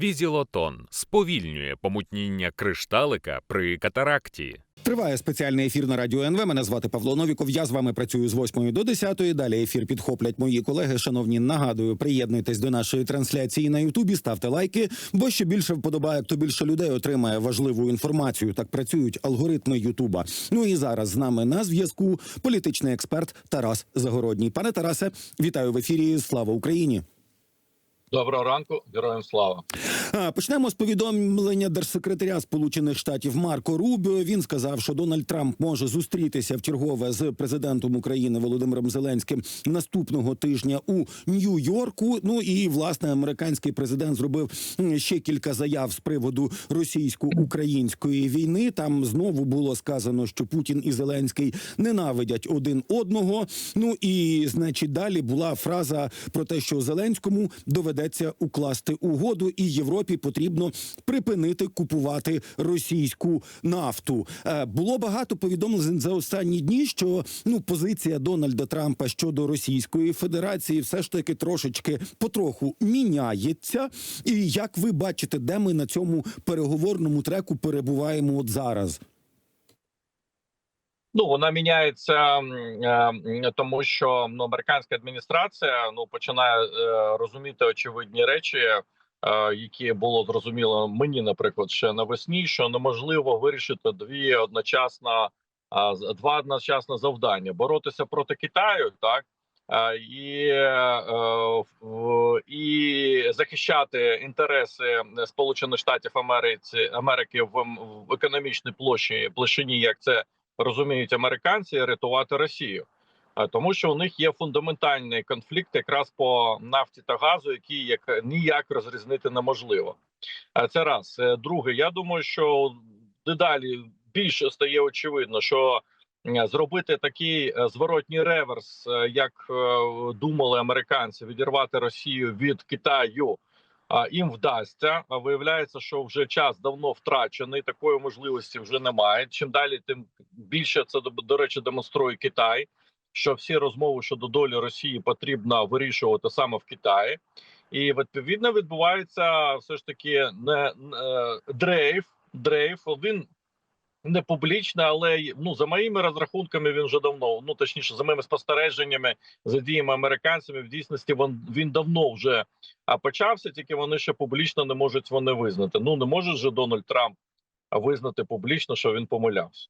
Візілотон сповільнює помутніння кришталика при катаракті. Триває спеціальний ефір на радіо НВ. Мене звати Павло Новіков. Я з вами працюю з 8 до 10. Далі ефір підхоплять мої колеги. Шановні, нагадую, приєднуйтесь до нашої трансляції на Ютубі, ставте лайки, бо що більше вподобає, то більше людей отримає важливу інформацію. Так працюють алгоритми Ютуба. Ну і зараз з нами на зв'язку політичний експерт Тарас Загородній. Пане Тарасе, вітаю в ефірі. Слава Україні! Доброго ранку, героям слава. Почнемо з повідомлення держсекретаря Сполучених Штатів Марко Рубіо. Він сказав, що Дональд Трамп може зустрітися в чергове з президентом України Володимиром Зеленським наступного тижня у Нью-Йорку. Ну і власне американський президент зробив ще кілька заяв з приводу російсько-української війни. Там знову було сказано, що Путін і Зеленський ненавидять один одного. Ну і значить, далі була фраза про те, що Зеленському доведеться укласти угоду, і Європі потрібно припинити купувати російську нафту. Е, було багато повідомлень за останні дні, що ну позиція Дональда Трампа щодо Російської Федерації все ж таки трошечки потроху міняється. І як ви бачите, де ми на цьому переговорному треку перебуваємо от зараз? Ну вона міняється, е, тому що ну американська адміністрація ну починає е, розуміти очевидні речі, е, які було зрозуміло мені, наприклад, ще навесні, що неможливо вирішити дві одночасно два одночасно завдання: боротися проти Китаю, так. І, і захищати інтереси Сполучених Штатів Америці Америки в економічній площі площині, як це розуміють американці, рятувати Росію, тому що у них є фундаментальний конфлікт якраз по нафті та газу, який як ніяк розрізнити неможливо. Це раз Е, друге. Я думаю, що дедалі більше стає очевидно, що зробити такий е, зворотній реверс, е, як думали американці, відірвати Росію від Китаю. А, Їм вдасться. А Виявляється, що вже час давно втрачений. Такої можливості вже немає. Чим далі, тим більше це до, речі демонструє Китай. Що всі розмови щодо долі Росії потрібно вирішувати саме в Китаї, і відповідно відбувається все ж таки не, не дрейф. Дрейф він не публічний, але ну за моїми розрахунками він вже давно. Ну точніше, за моїми спостереженнями, за діями американцями, в дійсності він, він давно вже почався, тільки вони ще публічно не можуть вони визнати. Ну не може же Дональд Трамп визнати публічно, що він помилявся.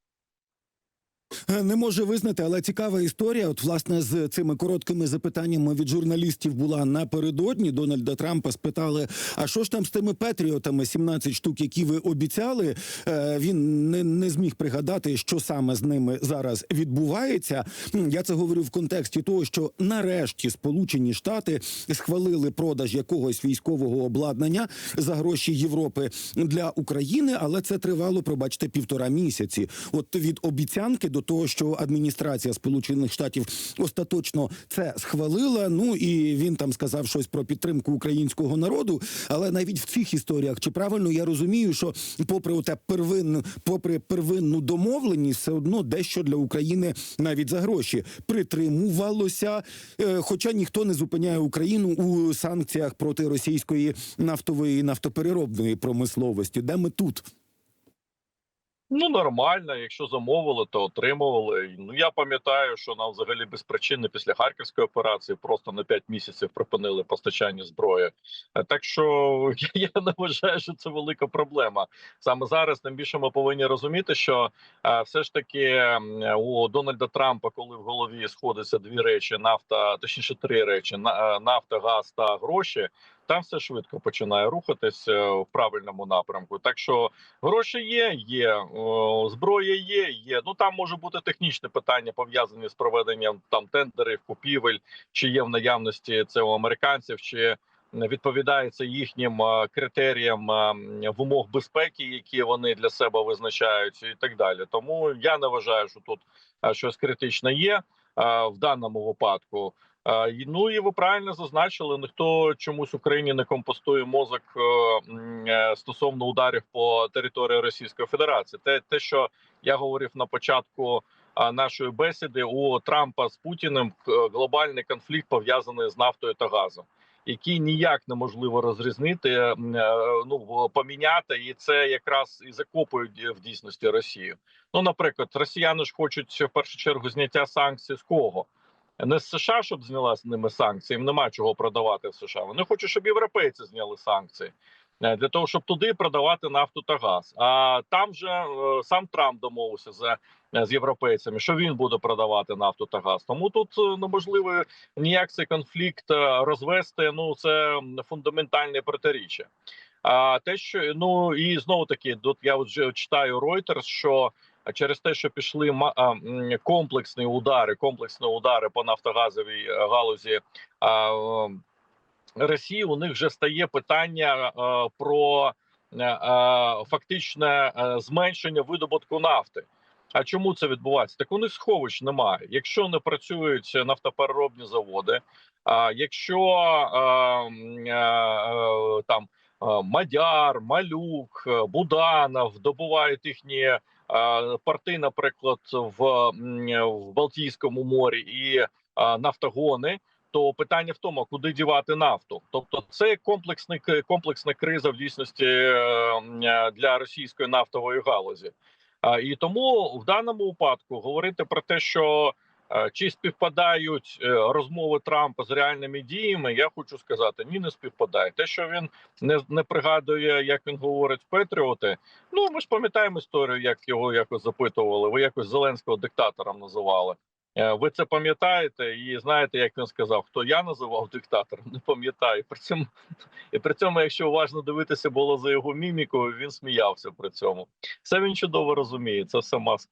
Е, Не може визнати, але цікава історія. От власне з цими короткими запитаннями від журналістів була напередодні. Дональда Трампа спитали: а що ж там з тими Петріотами, 17 штук, які ви обіцяли? Е, Він не, не зміг пригадати, що саме з ними зараз відбувається. Я це говорю в контексті того, що нарешті Сполучені Штати схвалили продаж якогось військового обладнання за гроші Європи для України, але це тривало, пробачте, півтора місяці. От від обіцянки до того, що адміністрація Сполучених Штатів остаточно це схвалила. Ну і він там сказав щось про підтримку українського народу. Але навіть в цих історіях, чи правильно я розумію, що попри оте первинну, попри первинну домовленість, все одно дещо для України навіть за гроші притримувалося. Е, Хоча ніхто не зупиняє Україну у санкціях проти російської нафтової і нафтопереробної промисловості. Де ми тут? Ну нормально, якщо замовили, то отримували. Ну я пам'ятаю, що нам взагалі без причини після харківської операції просто на 5 місяців припинили постачання зброї. Е, Так що я не вважаю, що це велика проблема. Саме зараз тим більше ми повинні розуміти, що е, все ж таки у Дональда Трампа, коли в голові сходяться дві речі: нафта, точніше, три речі: е, нафта, газ та гроші. Там все швидко починає рухатись е, в правильному напрямку. Так що Гроші є, є зброя є. Є. Ну там може бути технічне питання пов'язані з проведенням там тендерів, купівель, чи є в наявності це у американців, чи відповідає це їхнім е, критеріям е, в умов безпеки, які вони для себе визначають, і так далі. Тому я не вважаю, що тут щось критичне є в даному випадку. Е, Ну і ви правильно зазначили, ніхто чомусь Україні не компостує мозок е, е, стосовно ударів по території Російської Федерації. Те, те, що я говорив на початку нашої бесіди, у Трампа з Путіним глобальний конфлікт пов'язаний з нафтою та газом. які ніяк неможливо розрізнити, е, ну поміняти, і це якраз і закопують е, в дійсності Росію. Ну, наприклад, росіяни ж хочуть в першу чергу зняття санкцій з кого? Не з США, щоб зняла з ними санкції. Їм нема чого продавати в США. Вони хочуть, щоб європейці зняли санкції е, для того, щоб туди продавати нафту та газ. А там же е, сам Трамп домовився з, з європейцями, що він буде продавати нафту та газ. Тому тут е, неможливо ніяк цей конфлікт е, розвести. Ну це фундаментальне протиріччя. А те, що ну і знову таки, тут я от читаю Reuters, що через те, що пішли комплексні удари, комплексні удари по нафтогазовій е, галузі. Е, Росії у них вже стає питання е, про фактичне зменшення видобутку нафти. А чому це відбувається? Так у них сховищ немає. Якщо не працюють нафтопереробні заводи, а якщо там Мадяр, Малюк, Буданов добувають їхні порти, наприклад, в, в Балтійському морі і нафтогони, то питання в тому, куди дівати нафту. Тобто, це комплексний комплексна криза в дійсності е, для російської нафтової галузі. І тому в даному випадку говорити про те, що чи співпадають е, розмови Трампа з реальними діями, я хочу сказати, ні, не співпадає. Те, що він не, не пригадує, як він говорить Петріоти. Ну ми ж пам'ятаємо історію, як його якось запитували. Ви якось Зеленського диктатором називали. Е, Ви це пам'ятаєте і знаєте, як він сказав, хто я називав диктатором, не пам'ятаю. При цьому і при цьому, якщо уважно дивитися було за його мімікою, він сміявся при цьому. Це він чудово розуміє. Це все маска.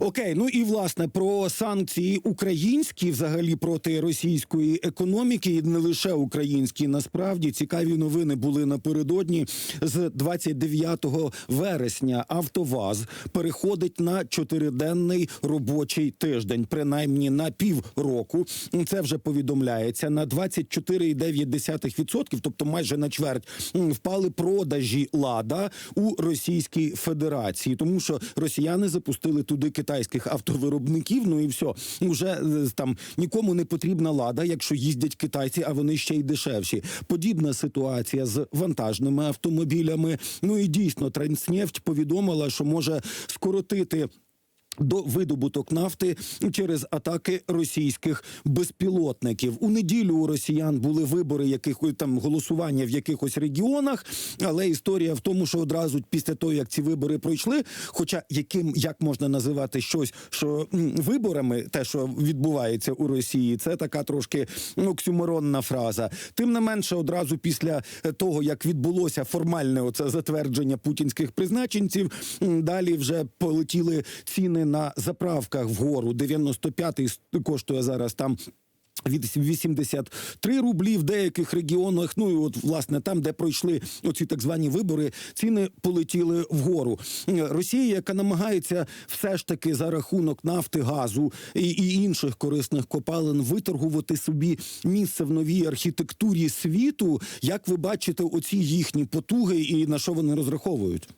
Окей, ну і власне про санкції українські, взагалі проти російської економіки, і не лише українські. Насправді цікаві новини були напередодні. З 29 вересня Автоваз переходить на чотириденний робочий тиждень, принаймні на півроку. Це вже повідомляється на 24,9%, тобто майже на чверть впали продажі лада у Російській Федерації, тому що росіяни запустили туди китайських автовиробників. Ну і все уже е, там нікому не потрібна лада, якщо їздять китайці, а вони ще й дешевші. Подібна ситуація з вантажними автомобілями. Ну і дійсно Транснефть повідомила, що може скоротити. До видобуток нафти через атаки російських безпілотників у неділю у росіян були вибори, яких там голосування в якихось регіонах. Але історія в тому, що одразу після того, як ці вибори пройшли, хоча яким як можна називати щось, що виборами, те, що відбувається у Росії, це така трошки оксюморонна фраза. Тим не менше, одразу після е, того, як відбулося формальне оце затвердження путінських призначенців, далі вже полетіли ціни на заправках вгору. 95-й коштує зараз там. Від 83 рублі в деяких регіонах. Ну і от власне там, де пройшли оці так звані вибори, ціни полетіли вгору. Росія, яка намагається все ж таки за рахунок нафти, газу і, і інших корисних копалин виторгувати собі місце в новій архітектурі світу. Як ви бачите, оці їхні потуги і на що вони розраховують?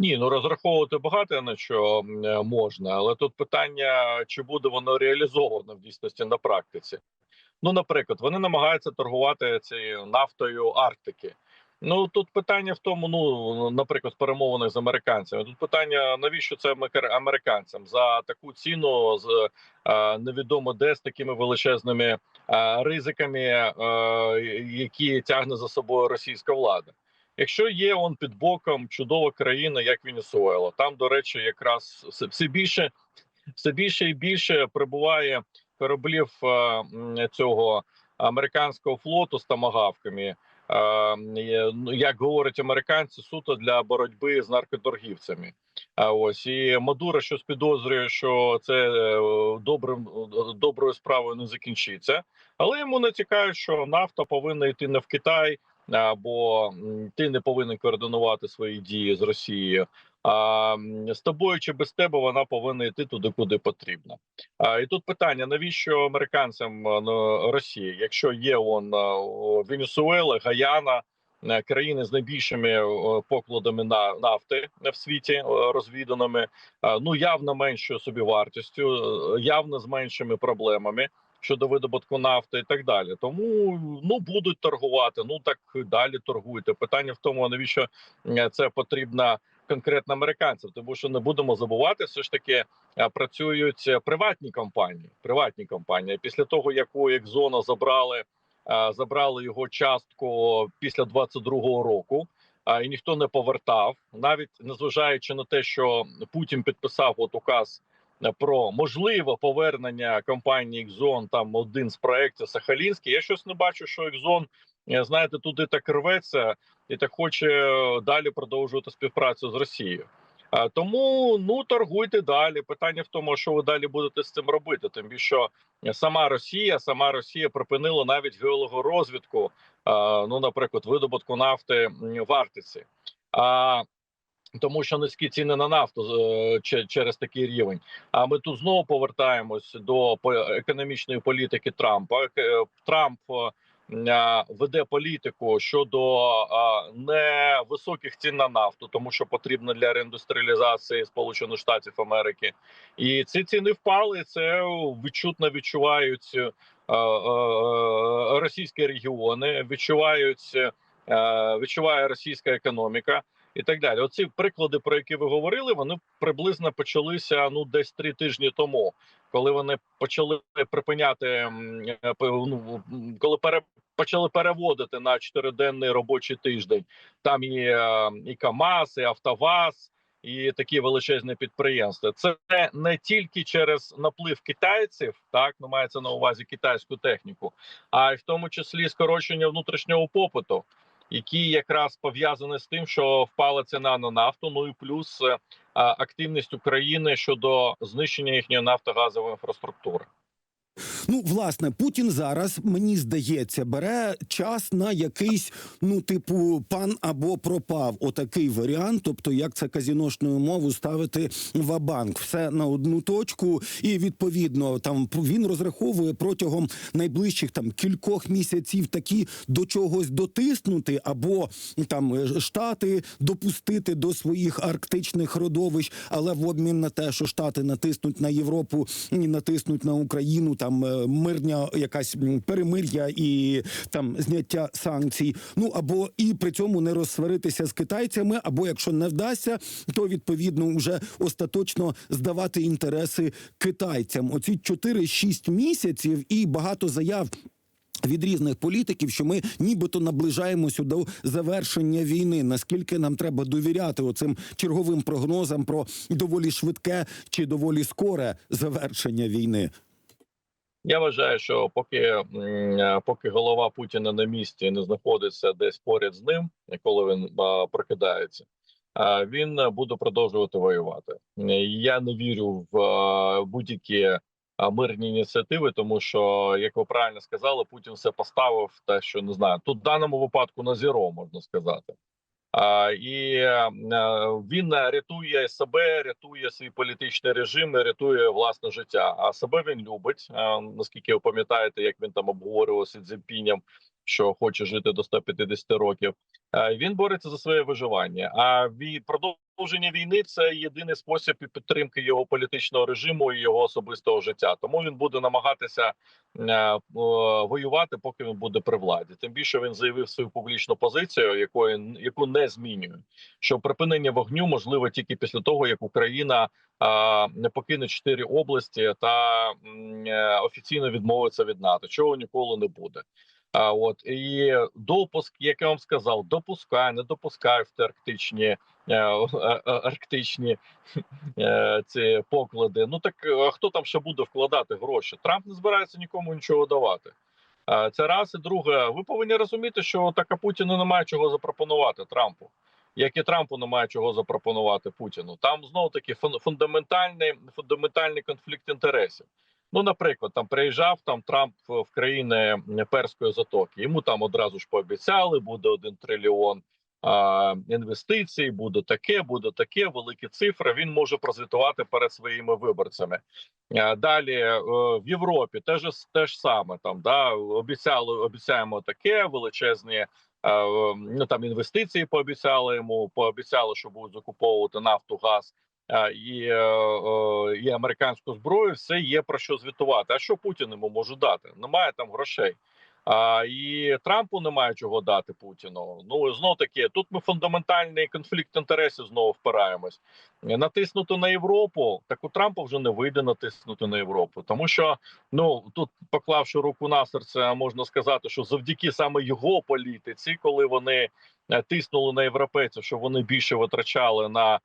Ні, ну розраховувати багато на що е, можна, але тут питання, чи буде воно реалізовано в дійсності на практиці. Ну, наприклад, вони намагаються торгувати цією нафтою Арктики. Ну тут питання в тому, ну наприклад, в перемовинах з американцями. Тут питання, навіщо це амер- американцям за таку ціну з е, невідомо де з такими величезними е, ризиками, які тягне за собою російська влада. Якщо є он під боком чудова країна, як Венесуела, там, до речі, якраз все- більше, все більше і більше прибуває кораблів е, цього американського флоту з тамагавками. Е, ну, як говорять американці, суто для боротьби з наркоторгівцями. А ось і Мадуро щось підозрює, що це е, добрим доброю справою не закінчиться, але йому натякають, що нафта повинна йти не в Китай, або ти не повинен координувати свої дії з Росією. А з тобою чи без тебе вона повинна йти туди, куди потрібно. А і тут питання: навіщо американцям ну, Росії, якщо є он Венесуела, Гаяна, е, країни з найбільшими покладами на нафти в світі розвіданими, ну явно меншою собівартістю, е, явно з меншими проблемами. Щодо видобутку нафти і так далі. Тому ну будуть торгувати. Ну так далі торгуйте. Питання в тому, навіщо це потрібно конкретно американцям, тому що не будемо забувати, все ж таки е, працюють приватні компанії. Приватні компанії після того, як у Екзона забрали, е, забрали його частку після 22-го року. а, І ніхто не повертав, навіть незважаючи на те, що Путін підписав от указ про можливе повернення компанії Exxon, там один з проєктів Сахалінський. Я щось не бачу, що Exxon, е, знаєте, туди так рветься і так хоче е, далі продовжувати співпрацю з Росією. Тому ну торгуйте далі. Питання в тому, що ви далі будете з цим робити. Тим більше що сама Росія, сама Росія припинила навіть геологорозвідку, ну, наприклад, видобутку нафти в Арктиці. А тому що низькі ціни на нафту е, через такий рівень. А ми тут знову повертаємось до економічної політики Трампа. Е, Трамп е, веде політику щодо невисоких цін на нафту, тому що потрібно для реіндустріалізації Сполучених Штатів Америки, і ці ціни впали. Це відчутно відчувають російські регіони, відчувають відчуває російська економіка. І так далі, оці приклади, про які ви говорили, вони приблизно почалися ну десь три тижні тому, коли вони почали припиняти е, ну, коли пере, почали переводити на чотириденний робочий тиждень. Там і, е, і КАМАЗ, і Автоваз, і такі величезні підприємства. Це не тільки через наплив китайців, так ну мається на увазі китайську техніку, а й в тому числі скорочення внутрішнього попиту. Які якраз пов'язані з тим, що впала ціна на нафту, ну і плюс е, активність України щодо знищення їхньої нафтогазової інфраструктури. Ну, власне, Путін зараз, мені здається, бере час на якийсь, ну, типу, пан або пропав. Отакий варіант. Тобто, як це казіношною мову ставити в банк все на одну точку, і відповідно там він розраховує протягом найближчих там кількох місяців такі до чогось дотиснути, або там е, штати допустити до своїх арктичних родовищ, але в обмін на те, що штати натиснуть на Європу і натиснуть на Україну, там е, мирня якась перемир'я і там зняття санкцій. Ну або і при цьому не розсваритися з китайцями, або якщо не вдасться, то відповідно вже остаточно здавати інтереси китайцям. Оці 4-6 місяців і багато заяв. Від різних політиків, що ми нібито наближаємося до завершення війни. Наскільки нам треба довіряти оцим черговим прогнозам про доволі швидке чи доволі скоре завершення війни? Я вважаю, що поки е, поки голова Путіна на місці не знаходиться десь поряд з ним, коли він прокидається, він буде продовжувати воювати. Я не вірю в будь-які мирні ініціативи, тому що, як ви правильно сказали, Путін все поставив те, що не знаю. Тут в даному випадку на зіро можна сказати. І е, він рятує себе, рятує свій політичний режим, рятує власне життя. А себе він любить. Е, Наскільки ви пам'ятаєте, як він там обговорював з Цзіньпінем, що хоче жити до 150 років. Е, Він бореться за своє виживання. А від продовження війни це єдиний спосіб підтримки його політичного режиму і його особистого життя. Тому він буде намагатися е, е, воювати, поки він буде при владі. Тим більше він заявив свою публічну позицію, якої яку не змінює. Що припинення вогню можливо тільки після того, як Україна е, не покине чотири області та офіційно відмовиться від НАТО, чого ніколи не буде. А от і допуск, як я вам сказав, допускай, не допускай в ті арктичні арктичні ці поклади. Ну так хто там ще буде вкладати гроші? Трамп не збирається нікому нічого давати. Це раз і друге. Ви повинні розуміти, що така Путіну немає чого запропонувати Трампу. Як і Трампу немає чого запропонувати Путіну. Там знову таки фундаментальний фундаментальний конфлікт інтересів. Ну, наприклад, там приїжджав там Трамп в країни Перської затоки. Йому там одразу ж пообіцяли, буде один трильйон а, інвестицій, буде таке, буде таке, великі цифри. Він може прозвітувати перед своїми виборцями. А, далі е, в Європі теж теж саме там да обіцяли, обіцяємо таке величезні. е, Ну там інвестиції пообіцяли йому, пообіцяли, що будуть закуповувати нафту, газ і, е, е, і американську зброю, все є про що звітувати. А що Путін йому може дати? Немає там грошей. А і Трампу немає чого дати Путіну. Ну знов таки, тут ми фундаментальний конфлікт інтересів знову впираємось. Натиснути на Європу, так у Трампа вже не вийде натиснути на Європу, тому що ну тут, поклавши руку на серце, можна сказати, що завдяки саме його політиці, коли вони е, тиснули на європейців, що вони більше витрачали на е,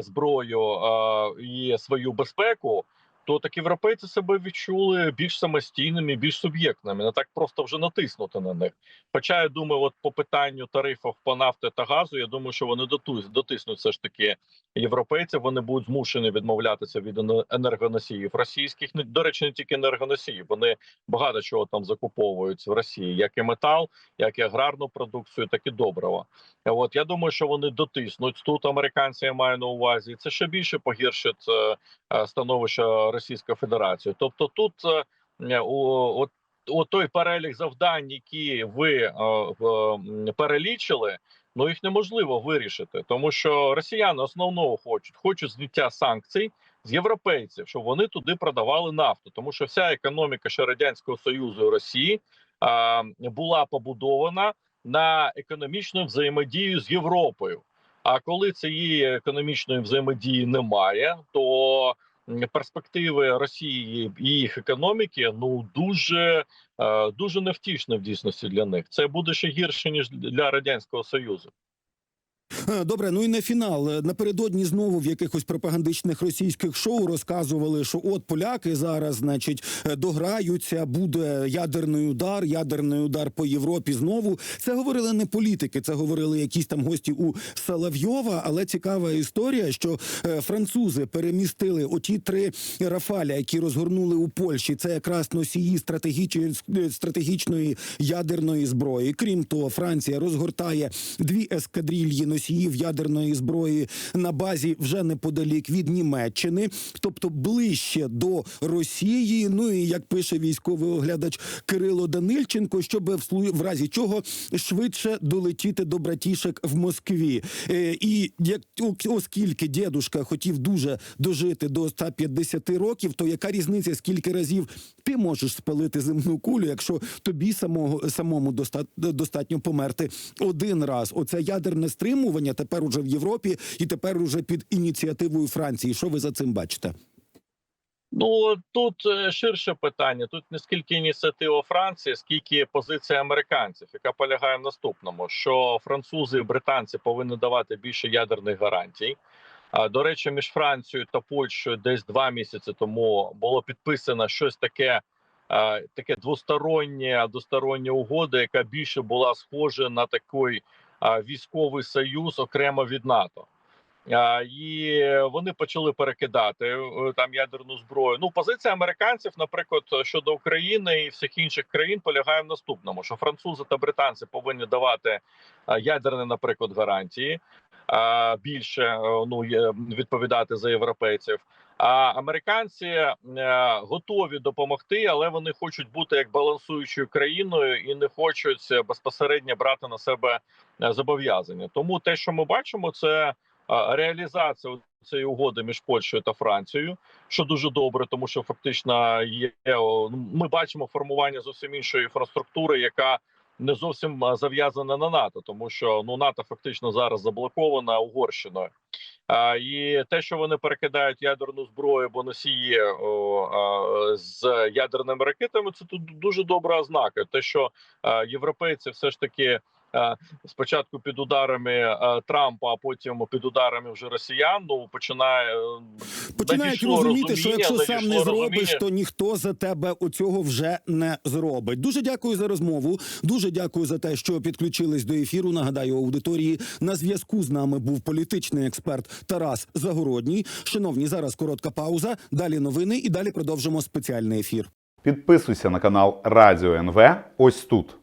зброю е, і свою безпеку. То так європейці себе відчули більш самостійними, більш суб'єктними, не так просто вже натиснути на них. Хоча я думаю, от по питанню тарифів по нафти та газу, я думаю, що вони дотиснуть все ж таки європейців. Вони будуть змушені відмовлятися від енергоносіїв російських. До речі, не тільки енергоносіїв. Вони багато чого там закуповують в Росії, як і метал, як і аграрну продукцію, так і добрива. От я думаю, що вони дотиснуть тут. Американці я маю на увазі. Це ще більше погіршить е, е, становище Російської Федерації. Тобто, тут е, е, о, от, от той перелік завдань, які ви е, перелічили. Ну їх неможливо вирішити, тому що росіяни основного хочуть хочуть зняття санкцій з європейців, щоб вони туди продавали нафту, тому що вся економіка ще радянського союзу і Росії а, була побудована на економічну взаємодію з Європою. А коли цієї економічної взаємодії немає, то перспективи Росії і їх економіки ну дуже е, дуже невтішне в дійсності для них. Це буде ще гірше ніж для радянського союзу. Е, Добре, ну і на фінал. Е, Напередодні знову в якихось пропагандичних російських шоу розказували, що от поляки зараз, значить, е, дограються, буде ядерний удар, ядерний удар по Європі знову. Це говорили не політики, це говорили якісь там гості у Соловйова. Але цікава історія, що французи перемістили оті три Рафаля, які розгорнули у Польщі. Це якраз носії стратегічної ядерної зброї. Крім того, Франція розгортає дві ескадрильї носіїв ядерної зброї на базі вже неподалік від Німеччини, тобто ближче до Росії. Ну і як пише військовий оглядач Кирило Данильченко, щоб в разі чого швидше долетіти до братішек в Москві. Е, і як оскільки дідушка хотів дуже дожити до 150 років, то яка різниця, скільки разів ти можеш спалити земну кулю, якщо тобі самого самому доста- достатньо померти один раз? Оце ядерне стримування тепер уже в Європі і тепер уже під ініціативою Франції. Що ви за цим бачите? Ну тут е, ширше питання. Тут не скільки ініціатива Франції, скільки позиція американців, яка полягає в наступному: що французи і британці повинні давати більше ядерних гарантій. До речі, між Францією та Польщею десь два місяці тому було підписано щось таке. Таке двостороннє двостороння угода, яка більше була схожа на такий військовий союз окремо від НАТО. І вони почали перекидати е, там ядерну зброю. Ну, позиція американців, наприклад, щодо України і всіх інших країн, полягає в наступному: що французи та британці повинні давати а, ядерні, наприклад, гарантії більше е, ну відповідати за європейців. А американці е, готові допомогти, але вони хочуть бути як балансуючою країною і не хочуть е, безпосередньо брати на себе е, зобов'язання. Тому те, що ми бачимо, це реалізація цієї угоди між Польщею та Францією, що дуже добре, тому що фактично є ми бачимо формування зовсім іншої інфраструктури, яка не зовсім зав'язана на НАТО, тому що ну НАТО фактично зараз заблокована Угорщиною. А, і те, що вони перекидають ядерну зброю, бо носії з ядерними ракетами, це тут дуже добра ознака. Те, що європейці все ж таки. А, Спочатку під ударами е, Трампа, а потім під ударами вже росіян. Ну починає е, Починають розуміти, що якщо сам не зробиш, розуміння. то ніхто за тебе у цього вже не зробить. Дуже дякую за розмову. Дуже дякую за те, що підключились до ефіру. Нагадаю, аудиторії на зв'язку з нами був політичний експерт Тарас Загородній. Шановні, зараз коротка пауза. Далі новини і далі продовжимо спеціальний ефір. Підписуйся на канал Радіо НВ ось тут.